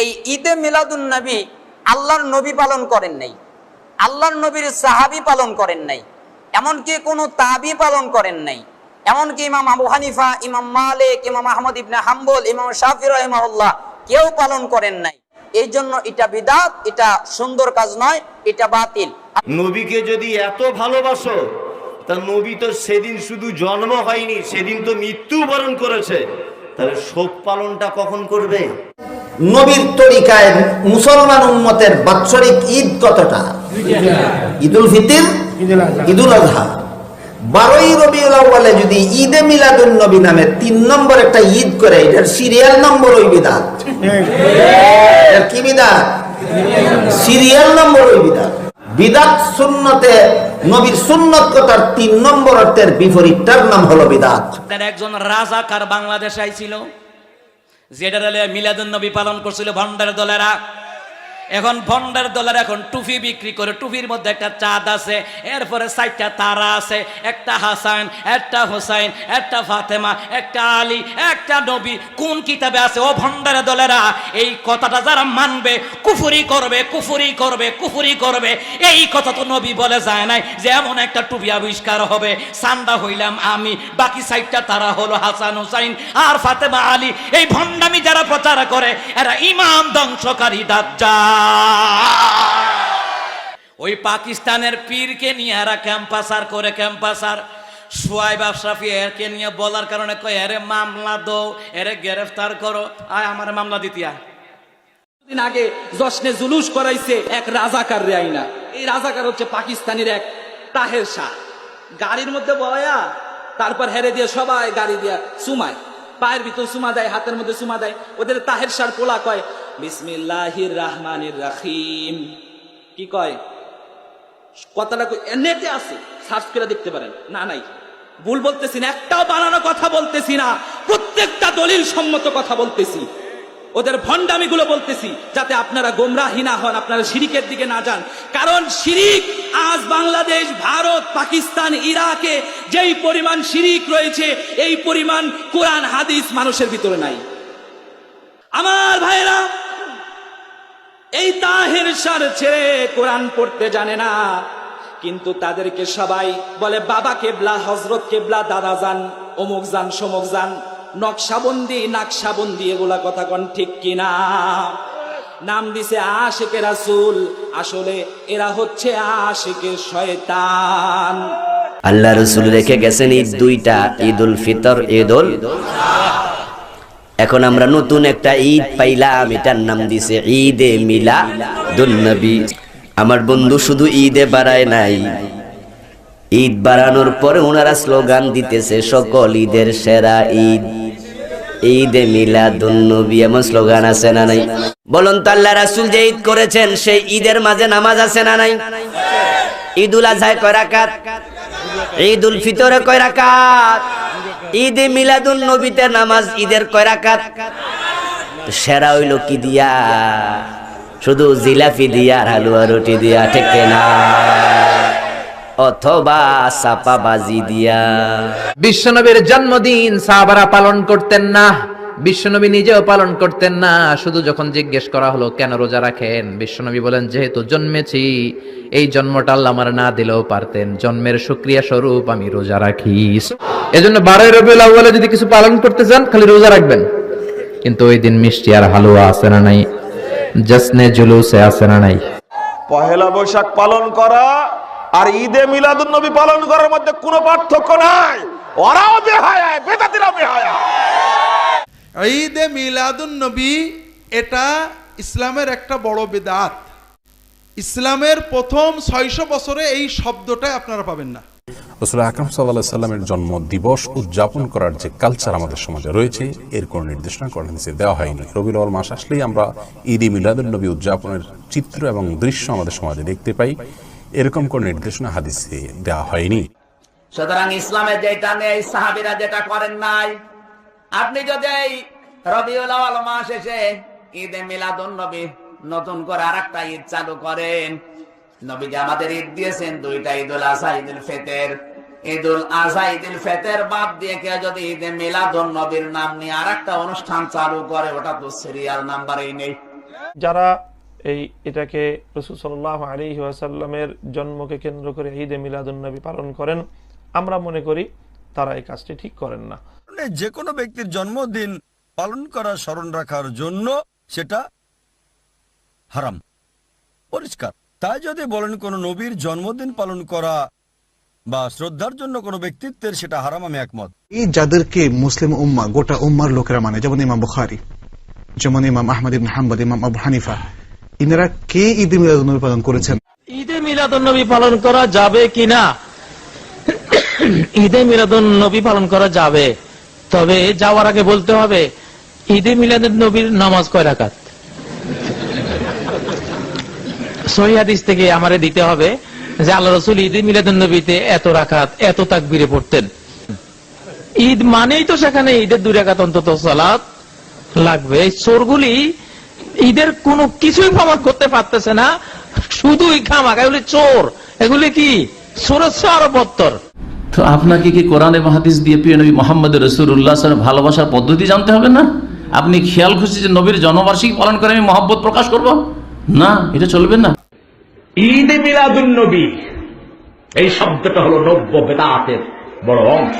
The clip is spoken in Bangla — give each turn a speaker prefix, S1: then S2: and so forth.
S1: এই ঈদে মিলাদুন নবী আল্লাহর নবী পালন করেন নাই। আল্লাহর নবীর সাহাবি পালন করেন নাই। এমনকি কোনো তাবি পালন করেন নাই। এমনকি ইমাম আবু হানিফা, ইমাম মালিক, ইমাম আহমদ ইবনে হাম্বল, ইমাম শাফি রহমাউল্লাহ কেউ পালন করেন নাই। এই জন্য এটা বিদাত, এটা সুন্দর কাজ নয়, এটা বাতিল।
S2: নবীকে যদি এত ভালোবাসো তা নবী তো সেদিন শুধু জন্ম হয়নি, সেদিন তো মৃত্যু বরণ করেছে। তাহলে শোক পালনটা কখন করবে?
S3: নবীর তরিকায় মুসলমান উম্মতের বাৎসরিক ঈদ কতটা? ঈদুল ফিতির, ঈদুল আজহা। বারোই আউ্বালে যদি ঈদে মিলাদুল নবী নামে তিন নম্বর একটা ঈদ করে, এটার সিরিয়াল নম্বর ওই বিদাত। কি বিদাত? সিরিয়াল নম্বর ওই বিদাত। বিদাত সুন্নতে, নবীর সুন্নত কথার তিন নম্বর অর্থের বিপরীতটার নাম হলো বিদাত।
S4: একজন রাজাকার বাংলাদেশে আইছিল। জেনারেলে মিলাদুল নবী পালন করছিল ভণ্ডার দলেরা। এখন ভন্ডার দলের এখন টুপি বিক্রি করে টুপির মধ্যে একটা চাঁদ আছে, এরপরে চারটা তারা আছে, একটা হাসান, একটা হোসাইন, একটা ফাতেমা, একটা আলী, একটা নবী, কোন কিতাবে আছে? ও ভন্ডার দলেরা, এই কথাটা যারা মানবে, কুফুরি করবে কুফুরি করবে কুফুরি করবে, এই কথা তো নবী বলে যায় নাই যে এমন একটা টুপি আবিষ্কার হবে। সান্দা হইলাম আমি, বাকি সাইডটা তারা হলো হাসান, হুসাইন আর ফাতেমা, আলী। এই ভণ্ডামি যারা প্রচার করে, এরা ইমাম, ধ্বংসকারী, দাজ্জাল। ওই পাকিস্তানের পীরকে নিয়ে এরা ক্যাম্পাসার করে ক্যাম্পাসার। সোয়াইব আশরাফি এরকে নিয়ে বলার কারণে কয় এরে মামলা দো এরে গ্রেফতার করো, আয় আমার মামলা দিতিয়া
S5: দিন আগে জশ্নে জুলুস করাইছে এক রাজাকার রে আইনা। এই রাজাকার হচ্ছে পাকিস্তানের এক তাহের শাহ। গাড়ির মধ্যে বয়া তারপর হেরে দিয়ে সবাই গাড়ি দিয়া সুমায়। পায়ের ভিতর সুমা দেয়, হাতের মধ্যে সুমা দেয়। ওদের তাহের শাহ পোলা কয় বিসমিল্লাহির রাহমানির রাহিম কি কয়? কথাটা নেটে আছে। সার্চ করে দেখতে পারেন। না, নাই। ভুল বলতেছি না। একটাও বানানো কথা বলতেছি না। প্রত্যেকটা দলিল সম্মত কথা বলতেছি। ওদের ভণ্ডামি গুলো বলতেছি, যাতে আপনারা গোমরাহি হন, আপনারা শিরিকের দিকে না যান। কারণ শিরিক আজ বাংলাদেশ, ভারত, পাকিস্তান, ইরাকে যেই পরিমাণ শিরিক রয়েছে, এই পরিমাণ কোরআন, হাদিস মানুষের ভিতরে নাই। আমার ভাইরা এই তাহের সার ছেড়ে কোরআন পড়তে জানে না। কিন্তু তাদেরকে সবাই বলে, বাবা কেবলা হজরত কেবলা, দাদা যান, অমুক যান, সমুক যান, নকশাবন্দি, নাকশাবন্দি, এগুলা কথা কন ঠিক কিনা? নাম দিছে আশেকে রাসুল, আসলে এরা হচ্ছে আশেকে শয়তান।
S6: আল্লাহ রসুল রেখে গেছেন ঈদ দুইটা ঈদ উল ফিতর ঈদ উল এখন আমরা নতুন একটা ঈদ পাইলাম, এটার নাম দিছে ঈদে মিলা দুন্নবী আমার বন্ধু শুধু ঈদে বাড়ায় নাই। ঈদ বাড়ানোর পরে ওনারা স্লোগান দিতেছে, সকল ঈদের সেরা ঈদ। ঈদে মিলাদুন্নবী এমন স্লোগান আছে না নাই? বলুন তো আল্লাহ রাসূল যে ঈদ করেছেন, সেই ঈদের মাঝে নামাজ আছে না নাই? ঈদুল আজহায় কয় রাকাত? ঈদ উল ফিতরে কয় রাকাত? ঈদ মিলাদুন নবীতে নামাজ ঈদের কয় রাকাত? সেরা হইল কি দিয়া? শুধু জিলাপি দিয়া আর হালুয়া রুটি দিয়া, ঠিক না? অথবা সাপা বাজি দিয়া।
S7: বিশ্বনবীর জন্মদিন সাহাবারা পালন করতেন না, বিশ্বনবী নিজেও পালন করতেন না। শুধু যখন জিজ্ঞেস করা হলো, কেন রোজা রাখেন? বিশ্বনবী বলেন, যেহেতু জন্মেছি, এই জন্মটা আল্লাহ আমার না দিলেও পারতেন। জন্মের সুক্রিয়া স্বরূপ আমি রোজা রাখি। এজন্য বারোই রবিউল আউ্বালে যদি কিছু পালন করতে চান খালি রোজা রাখবেন। কিন্তু ওই দিন মিষ্টি আর হালুয়া আছে না নাই? জসনে জুলুসে আছে না নাই?
S8: পহেলা বৈশাখ পালন করা আর ঈদে মিলাদুন নবী পালন করার মধ্যে কোনো পার্থক্য নাই। ওরাও বেহায়া বেদাতিরাও বেহায়া।
S9: ঈদে মিলাদুন নবী এটা ইসলামের একটা বড় বেদাত। ইসলামের প্রথম ছয়শো বছরে এই শব্দটাই আপনারা পাবেন না।
S10: রসুল আকরম সাল্লাহ সাল্লামের জন্ম দিবস উদযাপন করার যে কালচার আমাদের সমাজে রয়েছে, এর কোনো নির্দেশনা কোরআন হাদিসে দেওয়া হয়নি। রবিউল মাস আসলেই আমরা ঈদ মিলাদুল নবী উদযাপনের চিত্র এবং দৃশ্য আমাদের সমাজে দেখতে পাই। এরকম কোনো নির্দেশনা, হাদিসে দেওয়া হয়নি।
S4: সুতরাং ইসলামের যেটা নেই সাহাবিরা যেটা করেন নাই, আপনি যদি এই রবিউল আওয়াল মাস এসে ঈদে মিলাদুন নবী নতুন করে আর একটা ঈদ চালু করেন, নবীজি আমাদের ঈদ দিয়েছেন দুইটা ঈদুল আজহা ঈদুল ফেতের। ঈদুল আজহা ঈদুল ফেতের বাদ দিয়ে কেউ যদি ঈদে মিলাদুন নবীর নাম নিয়ে আর একটা অনুষ্ঠান চালু করে ওটা তো সিরিয়াল নাম্বারেই নেই।
S11: যারা এই এটাকে রসুল সাল্লাহ আলী ওয়াসাল্লামের জন্মকে কেন্দ্র করে ঈদে মিলাদুন্নবী পালন করেন আমরা মনে করি তারা এই কাজটি ঠিক করেন না।
S12: যে কোনো ব্যক্তির জন্মদিন পালন করা স্মরণ রাখার জন্য সেটা হারাম পরিষ্কার। তাই যদি বলেন কোনো নবীর জন্মদিন পালন করা বা শ্রদ্ধার জন্য কোনো ব্যক্তিত্বের সেটা হারাম আমি একমত।
S13: এই যাদেরকে মুসলিম উম্মা গোটা উম্মার লোকেরা মানে যেমন ইমাম বুখারি যেমন ইমাম আহমদ ইবনে হাম্বল ইমাম আবু হানিফা ইনারা কে ঈদ মিলাদুন্নবী পালন করেছেন?
S14: ঈদে মিলাদুন নবী পালন করা যাবে কিনা? ঈদে মিলাদুন নবী পালন করা যাবে। তবে যাওয়ার আগে বলতে হবে ঈদে মিলাদুন নবীর নামাজ কয় রাকাত? সহি হাদিস থেকে আমারে দিতে হবে যে আল্লাহ রসুল ঈদে মিলাদুন নবীতে এত রাকাত, এত তাকবিরে পড়তেন। ঈদ মানেই তো সেখানে ঈদের দুই রাকাত অন্তত সালাত লাগবে। এই চোরগুলি ঈদের কোনো কিছুই প্রমাণ করতে পারতেছে না শুধুই খামাক, এগুলি চোর। এগুলি কি? চোরের আরও বত্তর
S15: তো আপনাকে কি কোরআন এবং দিয়ে প্রিয় নবী মোহাম্মদ রসুল্লাহ ভালোবাসার পদ্ধতি জানতে হবে না? আপনি খেয়াল খুশি যে নবীর জন্মবার্ষিকী পালন করে আমি মহব্বত প্রকাশ করব? না, এটা চলবে না।
S14: ঈদে মিলাদুন নবী। এই শব্দটা হলো নব্য বেদাতের বড় অংশ।